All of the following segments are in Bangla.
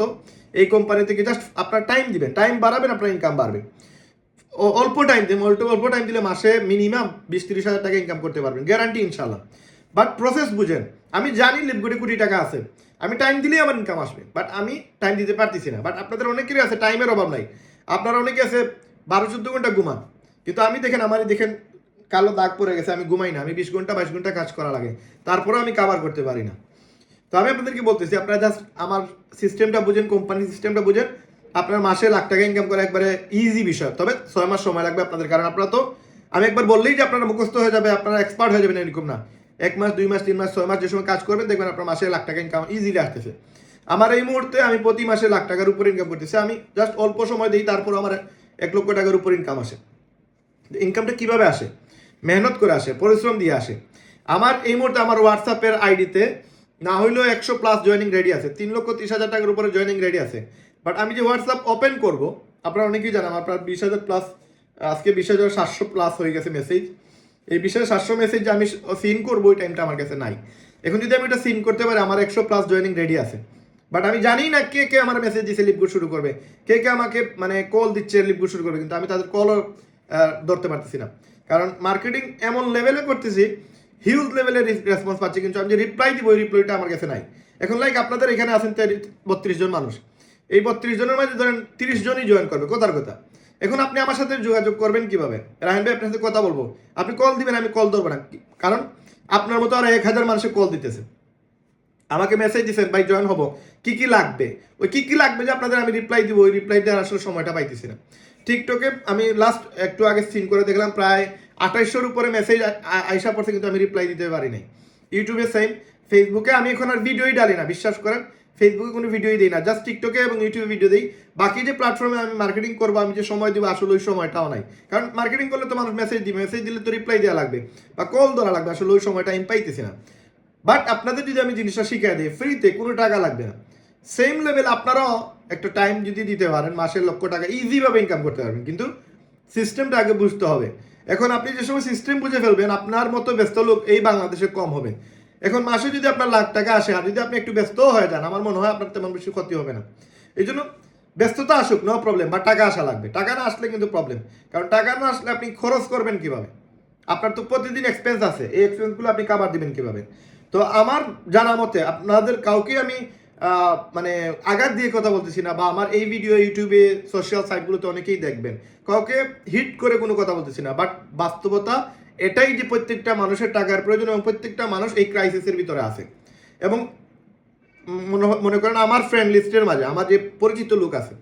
মতো এই কোম্পানি থেকে জাস্ট আপনার টাইম দিবেন। টাইম বাড়াবেন, আপনার ইনকাম বাড়বে। অল্প টাইম দিন অল্প অল্প টাইম দিলে মাসে মিনিমাম বিশ তিরিশ হাজার টাকা ইনকাম করতে পারবেন। গ্যারান্টি ইনশাল্লাহ বাট প্রসেস বুঝেন, আমি জানি লিপগুড়ি কোটি টাকা আছে। আমি টাইম দিলেই আমার ইনকাম আসবে। বাট আমি টাইম দিতে পারতেছি না। বাট আপনাদের অনেকেরই আছে টাইমের অভাব নাই। আপনারা অনেকে আছে বারো চোদ্দ ঘণ্টা ঘুমান। কিন্তু আমি দেখেন, আমারই দেখেন, কালো দাগ পড়ে গেছে, আমি ঘুমাই না। আমি বিশ ঘণ্টা, বাইশ ঘণ্টা কাজ করা লাগে। তারপরেও আমি কাভার করতে পারি না। তো আমি আপনাদেরকে বলতেছি, আপনারা জাস্ট আমার সিস্টেমটা বুঝেন কোম্পানির সিস্টেমটা বুঝেন, আপনার মাসে লাখ টাকা ইনকাম করা একবারে ইজি বিষয়। তবে ছয় মাস সময় লাগবে আপনাদের, কারণ আপনারা তো, আমি একবার বললেই যে আপনারা মুখস্থ হয়ে যাবে, আপনারা এক্সপার্ট হয়ে যাবেন এরকম না। এক মাস, দুই মাস, তিন মাস, ছয় মাস যে সময় কাজ করবেন, দেখবেন আপনার মাসে লাখ টাকা ইনকাম ইজিলি আসতেছে। আমার এই মুহূর্তে আমি প্রতি মাসে লাখ টাকার উপর ইনকাম করতেছি, আমি জাস্ট অল্প সময় দিই, তারপর আমার এক লক্ষ টাকার উপর ইনকাম আসে। ইনকামটা কীভাবে আসে? মেহনত করে আসে, পরিশ্রম দিয়ে আসে। আমার এই মুহূর্তে আমার হোয়াটসঅ্যাপের আইডিতে না হইলেও একশো প্লাস জয়েনিং রেডি আছে। তিন লক্ষ তিরিশ হাজার টাকার উপরে জয়েনিং রেডি আছে। বাট আমি যে হোয়াটসঅ্যাপ ওপেন করব, আপনারা অনেকেই জানেন, আপনার বিশ হাজার প্লাস আজকে বিশ হাজার সাতশো প্লাস হয়ে গেছে মেসেজ এই বিশ হাজার সাতশো মেসেজ যে আমি সিন করব ওই টাইমটা আমার কাছে নাই। এখন যদি আমি এটা সিন করতে পারি, আমার একশো প্লাস জয়েনিং রেডি আছে। বাট আমি জানি না কে কে আমার মেসেজ দিচ্ছে লিপগুড শুরু করবে। কে কে আমাকে মানে কল দিচ্ছে লিপগুড শুরু করবে। কিন্তু আমি তাদের কলও ধরতে পারতেছি না। কারণ মার্কেটিং এমন লেভেলে করতেছি হিউজ লেভেলের রেসপন্স পাচ্ছি, কিন্তু আমি যে রিপ্লাই দিব ওই রিপ্লাইটা আমার কাছে নাই। এখন লাইক আপনাদের এখানে আছেন বত্রিশ জন মানুষ। এই বত্রিশ জনের মাঝে ধরেন তিরিশ জনই জয়েন করবে, কথার কথা। এখন আপনি আমার সাথে যোগাযোগ করবেন কীভাবে? রাহিন ভাই, আপনার সাথে কথা বলব। আপনি কল দিবেন, আমি কল ধরবো না। কারণ আপনার মতো আর এক হাজার মানুষের কল দিতেছে। আমাকে মেসেজ দিচ্ছেন ভাই জয়েন হব। কি কি লাগবে? ওই কি কি লাগবে যে আপনাদের আমি রিপ্লাই দিব, ওই রিপ্লাই দেওয়ার আসলে সময়টা পাইতেছি না। টিকটকে আমি লাস্ট একটু আগে সিন করে দেখলাম, প্রায় আঠাইশোর উপরে মেসেজ আইসা পড়ছে কিন্তু আমি রিপ্লাই দিতে পারি নাই ইউটিউবে সেম ফেসবুকে আমি এখন আর ভিডিওই ডালি না, বিশ্বাস করেন। ফেসবুকে কোনো ভিডিওই দিই না জাস্ট টিকটকে এবং ইউটিউবে ভিডিও দিই। বাকি যে প্ল্যাটফর্মে আমি মার্কেটিং করব, আমি যে সময় দিব, আসলে ওই সময়টাও নাই। কারণ মার্কেটিং করলে তো মানুষ মেসেজ দিবে মেসেজ দিলে তো রিপ্লাই দেওয়া লাগবে বা কল ধরা লাগবে, আসলে ওই সময়টা আমি পাইতেছি না। বাট আপনাদের যদি আমি জিনিসটা শিখিয়ে দিই ফ্রিতে কোনো টাকা লাগবে না। সেম লেভেল আপনারাও একটা টাইম যদি দিতে পারেন মাসের লক্ষ টাকা ইজিভাবে ইনকাম করতে পারবেন। কিন্তু সিস্টেমটা আগে বুঝতে হবে। এখন আপনি যে সময় সিস্টেম বুঝে ফেলবেন, আপনার মতো ব্যস্ত লোক এই বাংলাদেশে কম হবে। এখন মাসে যদি আপনার লাখ টাকা আসে, আর যদি আপনি একটু ব্যস্তও হয়ে যান, আমার মনে হয় আপনার তেমন বেশি ক্ষতি হবে না। এই জন্য ব্যস্ততা আসুক নো প্রবলেম বা টাকা আসা লাগবে। টাকা না আসলে কিন্তু প্রবলেম কারণ টাকা না আসলে আপনি খরচ করবেন কীভাবে? আপনার তো প্রতিদিন এক্সপেন্স আছে, এই এক্সপেন্সগুলো আপনি কাবার দিবেন কীভাবে? তো আমার জানা মতে, আপনাদের কাউকে আমি মানে আঘাত দিয়ে কথা বলতেছি না বা আমার এই ভিডিও ইউটিউবে সোশ্যাল সাইটগুলোতে অনেকেই দেখবেন। কাউকে হিট করে কোনো কথা বলতেছি না বাট বাস্তবতা এটাই যে প্রত্যেকটা মানুষের টাকার প্রয়োজন এবং প্রত্যেকটা মানুষ এই ক্রাইসিসের ভিতরে আছে। এবং মনে করেন আমার ফ্রেন্ড লিস্টের মাঝে, আমার যে পরিচিত লোক আছে,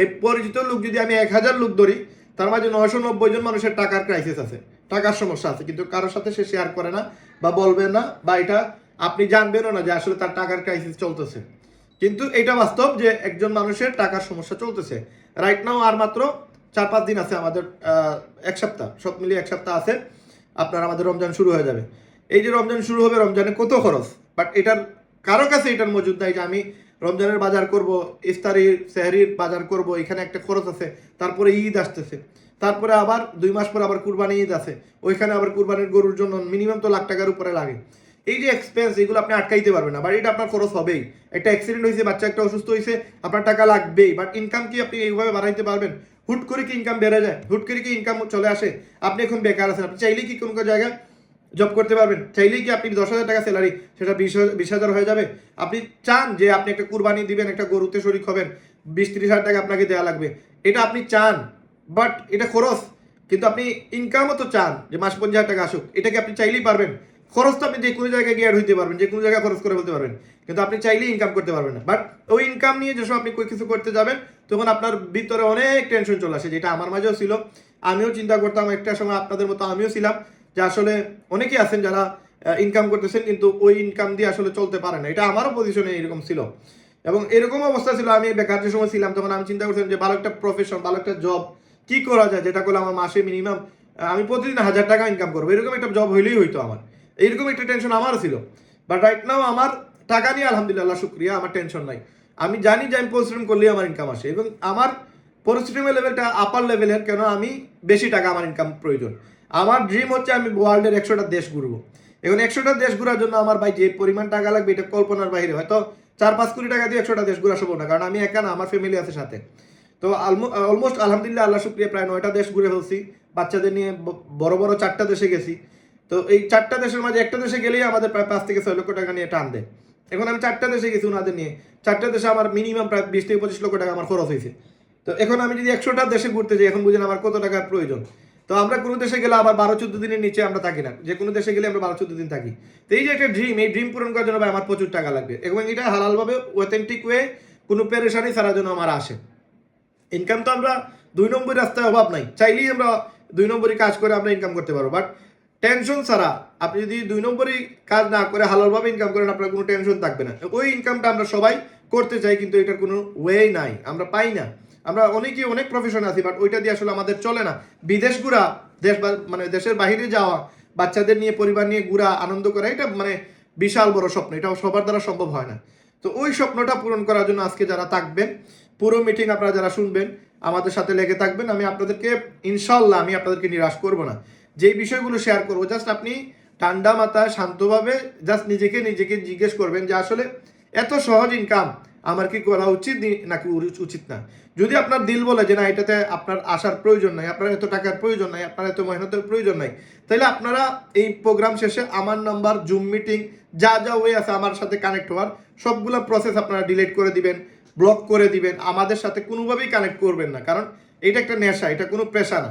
এই পরিচিত লোক যদি আমি এক হাজার লোক ধরি, তার মাঝে নয়শো নব্বই জন মানুষের টাকার ক্রাইসিস আছে, টাকার সমস্যা আছে, কিন্তু কারোর সাথে সে শেয়ার করে না বা বলবে না, বা এটা আপনি জানবেনও না যে আসলে তার টাকার ক্রাইসিস চলতেছে। কিন্তু এটা বাস্তব যে একজন মানুষের টাকার সমস্যা চলতেছে। রাইট নাও আর মাত্র চার পাঁচ দিন আছে আমাদের এক সপ্তাহ, সব মিলিয়ে এক সপ্তাহ আছে। আপনার আমাদের রমজান শুরু হয়ে যাবে। এই যে রমজান শুরু হবে, রমজানে কত খরচ? বাট এটার কারও কাছে এটার মজুদ নাই যে আমি রমজানের বাজার করব ইফতারির সেহরির বাজার করব, এখানে একটা খরচ আছে, তারপরে ঈদ আসতেছে। তারপরে আবার দুই মাস পর আবার কুরবানি ঈদ আছে। ওইখানে আবার কুরবানির গরুর জন্য মিনিমাম তো লাখ টাকার উপরে লাগে। এই যে এক্সপেন্স এগুলো আপনি আটকাইতে পারবেন না। বাট এটা আপনার খরচ হবেই। একটা অ্যাক্সিডেন্ট হয়েছে বাচ্চা একটা অসুস্থ হয়েছে আপনার টাকা লাগবেই। বাট ইনকাম কি আপনি এইভাবে বাড়াইতে পারবেন? হুট করে কি ইনকাম বেড়ে যায়? হুট করে কি ইনকাম চলে আসে? আপনি এখন বেকার আছেন। আপনি চাইলেই কি কোনো জায়গায় জব করতে পারবেন? চাইলেই কি আপনি দশ হাজার টাকা স্যালারি সেটা বিশ বিশ হাজার হয়ে যাবে? আপনি চান যে আপনি একটা কুরবানি দিবেন, একটা গরুতে শরিক হবেন, বিশ ত্রিশ হাজার টাকা আপনাকে দেওয়া লাগবে। এটা আপনি চান বাট এটা খরচ। কিন্তু আপনি ইনকামও তো চান যে মাস পঞ্চাশ হাজার টাকা আসুক। এটাকে আপনি চাইলেই পারবেন? খরচ তো আপনি যে কোনো জায়গায় গিয়ে হইতে পারবেন, যে কোনো জায়গায় খরচ করে ফেলতে পারবেন। কিন্তু আপনি চাইলেই ইনকাম করতে পারবেন না। বাট ওই ইনকাম নিয়ে যে সময় আপনি কিছু করতে যাবেন, তখন আপনার ভিতরে অনেক টেনশন চলে আসে, যেটা আমার মাঝেও ছিল। আমিও চিন্তা করতাম একটা সময় আপনাদের মতো আমিও ছিলাম, যে আসলে অনেকেই আছেন যারা ইনকাম করতেছেন, কিন্তু ওই ইনকাম দিয়ে আসলে চলতে পারে না। এটা আমারও পজিশনে এরকম ছিল। এবং এরকম অবস্থা ছিল, আমি বেকার যে সময় ছিলাম, তখন আমি চিন্তা করছিলাম যে ভালো একটা প্রফেশন ভালো একটা জব কি করা যায়, যেটা করলে আমার মাসে মিনিমাম আমি প্রতিদিন হাজার টাকা ইনকাম করব। এরকম একটা জব হইলেই হইতো আমার। এইরকম একটা টেনশন আমারও ছিল। বাট রাইট নাও আমার টাকা নিয়ে আলহামদুলিল্লাহ শুক্রিয়া, আমার টেনশন নাই। আমি জানি যে আমি পরিশ্রম করলেই আমার ইনকাম আসে এবং আমার পরিশ্রমের লেভেলটা আপার লেভেলের কেন আমি বেশি টাকা আমার ইনকাম প্রয়োজন। আমার ড্রিম হচ্ছে আমি ওয়ার্ল্ডের একশোটা দেশ ঘুরবো। এখন একশোটা দেশ ঘোরার জন্য আমার ভাই যে পরিমাণ টাকা লাগবে এটা কল্পনার বাইরে, হয়তো চার পাঁচ কোটি টাকা দিয়ে একশোটা দেশ ঘোরা সম্ভব না, কারণ আমি একা না, আমার ফ্যামিলি আছে সাথে। তো অলমোস্ট আলহামদুলিল্লাহ, আল্লাহ শুক্রিয়া, প্রায় নয়টা দেশ ঘুরে ফেলছি। বাচ্চাদের নিয়ে বড় বড় চারটা দেশে গেছি। তো এই চারটা দেশের মাঝে একটা দেশে গেলেই আমাদের প্রায় পাঁচ থেকে ছয় লক্ষ টাকা নিয়ে টান দেয়। এখন আমি চারটা দেশে গেছি ওনাদের নিয়ে। চারটা দেশে আমার মিনিমাম প্রায় বিশ থেকে পঁচিশ লক্ষ টাকা আমার খরচ হয়েছে। তো এখন আমি যদি একশোটা দেশে ঘুরতে যাই, এখন বুঝেন আমার কত টাকার প্রয়োজন। তো আমরা কোনো দেশে গেলে আবার বারো, চোদ্দ দিনের নিচে আমরা থাকি না। যে কোনো দেশে গেলে আমরা বারো, চোদ্দ দিন থাকি। তো এই যে একটা ড্রিম এই ড্রিম পূরণ করার জন্য ভাই আমার প্রচুর টাকা লাগবে। এবং এটা হালালভাবে অথেন্টিক ওয়ে কোনো পেরেশানি ছাড়ার জন্য আমার আসে। ইনকাম তো আমরা দুই নম্বর রাস্তায় অভাব নাই। চাইলেই আমরা দুই নম্বরই কাজ করে আমরা ইনকাম করতে পারব। বাট টেনশন ছাড়া আপনি যদি দুই নম্বরই কাজ না করে হালালভাবে ইনকাম করেন, আপনার কোনো টেনশন থাকবে না। ওই ইনকামটা আমরা সবাই করতে চাই, কিন্তু এটার কোনো ওয়ে নাই, আমরা পাই না। আমরা অনেকেই অনেক প্রফেশন আছি বাট ওইটা দিয়ে আসলে আমাদের চলে না। বিদেশ ঘুরা, দেশ মানে দেশের বাইরে যাওয়া, বাচ্চাদের নিয়ে, পরিবার নিয়ে ঘুরা, আনন্দ করা, এটা মানে বিশাল বড় স্বপ্ন এটা সবার দ্বারা সম্ভব হয় না। তো ওই স্বপ্নটা পূরণ করার জন্য আজকে যারা থাকবেন, পুরো মিটিং আপনারা যারা শুনবেন, আমাদের সাথে লেগে থাকবেন, আমি আপনাদেরকে ইনশাল্লাহ আমি আপনাদেরকে নিরাশ করব না। যেই বিষয়গুলো শেয়ার করব জাস্ট আপনি ঠান্ডা মাথায় শান্তভাবে জাস্ট নিজেকে নিজেকে জিজ্ঞেস করবেন যে আসলে এত সহজ ইনকাম আমার কি করা উচিত নাকি উচিত না? যদি আপনার দিল বলে যে না, এটাতে আপনার আসার প্রয়োজন নাই, আপনার এত টাকার প্রয়োজন নাই, আপনার এত মেহনতের প্রয়োজন নাই তাহলে আপনারা এই প্রোগ্রাম শেষে আমার নাম্বার জুম মিটিং যা যা ওয়ে আছে আমার সাথে কানেক্ট হওয়ার, সবগুলো প্রসেস আপনারা ডিলিট করে দিবেন ব্লক করে দিবেন, আমাদের সাথে কোনোভাবেই কানেক্ট করবেন না, কারণ এটা একটা নেশা, এটা কোনো পেশা না।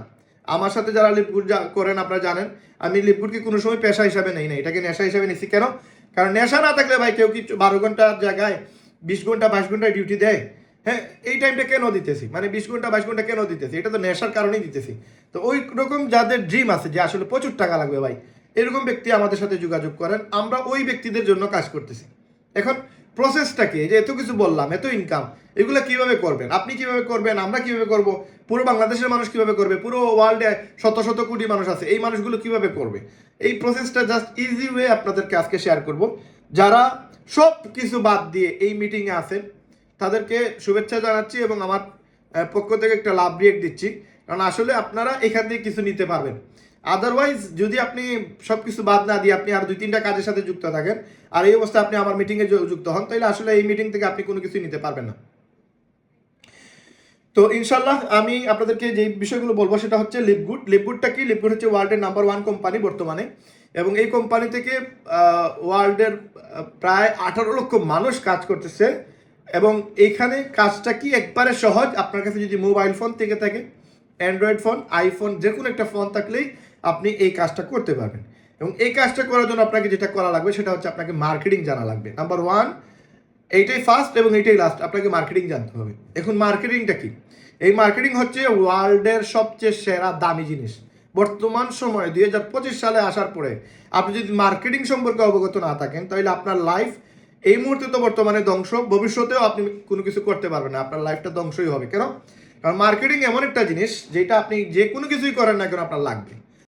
আমার সাথে যারা লিপগুড করেন আপনারা জানেন, আমি লিপগুডকে কোনো সময় পেশা হিসাবে নেই না, এটাকে নেশা হিসাবে নিচ্ছি কেন? কারণ নেশা না থাকলে ভাই কেউ কি বারো ঘণ্টার জায়গায় বিশ ঘণ্টা, বাইশ ঘণ্টা ডিউটি দেয়? হ্যাঁ এই টাইমটা কেন দিতেছি? মানে বিশ ঘণ্টা, বাইশ ঘণ্টা কেন দিতেছি? এটা তো নেশার কারণেই দিতেছি। তো ওই রকম যাদের ড্রিম আছে যে আসলে প্রচুর টাকা লাগবে ভাই, এরকম ব্যক্তি আমাদের সাথে যোগাযোগ করেন, আমরা ওই ব্যক্তিদের জন্য কাজ করতেছি। এখন প্রসেসটা কি? যে এত কিছু বললাম, এত ইনকাম এগুলো কীভাবে করবেন? আপনি কীভাবে করবেন? আমরা কীভাবে করব? পুরো বাংলাদেশের মানুষ কীভাবে করবে? পুরো ওয়ার্ল্ডে শত শত কোটি মানুষ আছে, এই মানুষগুলো কীভাবে করবে? এই প্রসেসটা জাস্ট ইজি ওয়ে আপনাদেরকে আজকে শেয়ার করব। যারা সব কিছু বাদ দিয়ে এই মিটিংয়ে আছেন, তাদেরকে শুভেচ্ছা জানাচ্ছি এবং আমার পক্ষ থেকে একটা লাভ রিয়েক্ট দিচ্ছি। কারণ আসলে আপনারা এখান থেকে কিছু নিতে পারবেন। আদারওয়াইজ যদি আপনি সব কিছু বাদ না দিয়ে আপনি আর দুই তিনটা কাজের সাথে যুক্ত থাকেন, আর এই অবস্থায় আপনি আমার মিটিংয়ে যুক্ত হন তাহলে আসলে এই মিটিং থেকে আপনি কোনো কিছু নিতে পারবেন না। তো ইনশাল্লাহ আমি আপনাদেরকে যে বিষয়গুলো বলব সেটা হচ্ছে লিপগুড লিপগুডটা কি? লিপগুড হচ্ছে ওয়ার্ল্ডের নাম্বার ওয়ান কোম্পানি বর্তমানে। এবং এই কোম্পানি থেকে ওয়ার্ল্ডের প্রায় আঠারো লক্ষ মানুষ কাজ করতেছে। এবং এইখানে কাজটা কি? একবারে সহজ। আপনার কাছে যদি মোবাইল ফোন থেকে থাকে অ্যান্ড্রয়েড ফোন আইফোন যে কোনো একটা ফোন থাকলেই আপনি এই কাজটা করতে পারবেন। এবং এই কাজটা করার জন্য আপনাকে যেটা করা লাগবে সেটা হচ্ছে আপনাকে মার্কেটিং জানা লাগবে। নাম্বার ওয়ান এইটাই ফার্স্ট এবং এইটাই লাস্ট আপনাকে মার্কেটিং জানতে হবে। এখন মার্কেটিংটা কি? এই মার্কেটিং হচ্ছে ওয়ার্ল্ডের সবচেয়ে সেরা দামি জিনিস। বর্তমান সময়ে দুই হাজার পঁচিশ সালে আসার পরে আপনি যদি মার্কেটিং সম্পর্কে অবগত না থাকেন, তাহলে আপনার লাইফ এই মুহূর্তে তো বর্তমানে ধ্বংস, ভবিষ্যতেও আপনি কোনো কিছু করতে পারবেন না। আপনার লাইফটা ধ্বংসই হবে। কেন? কারণ মার্কেটিং এমন একটা জিনিস যেটা আপনি যে কোনো কিছুই করেন না কেন আপনার লাগবে।